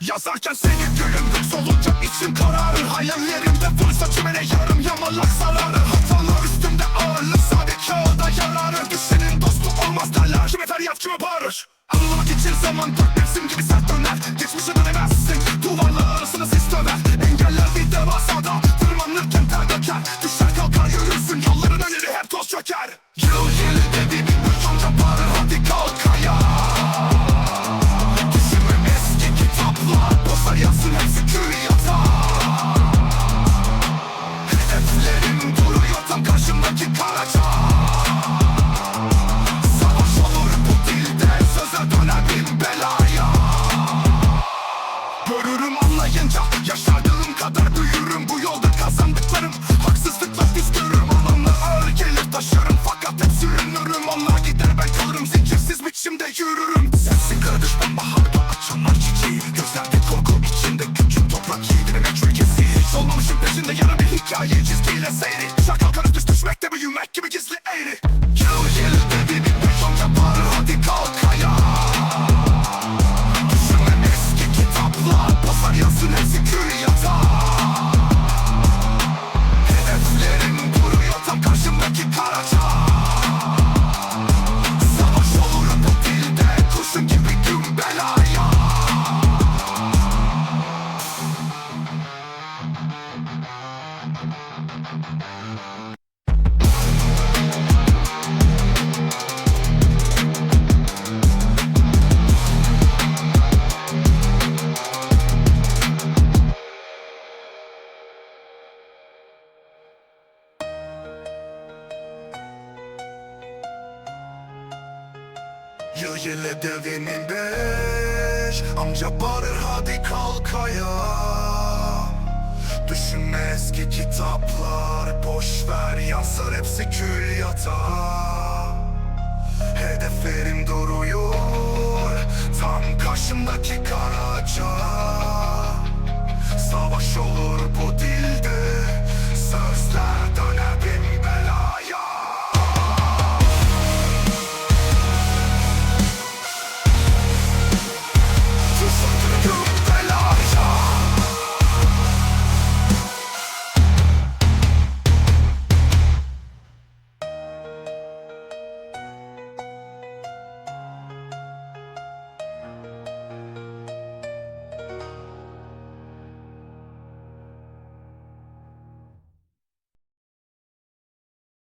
Yazarken seni gülümdüm solunca içim kararır. Hayallerimde full saçımene yarım yamalak zararı Hatalar üstümde ağırlık sadece kağıda yararı Düşenin dostu olmaz derler. Kime feryat kime bağırır? Anlamak için zaman dört mevsim gibi sert döner. Geçmişe Yıl ile devinin beş Amca bağırır hadi kalk ayağa. Eski kitaplar boşver yazar hepsi külliyata Hedeflerim duruyor tam karşımdaki kara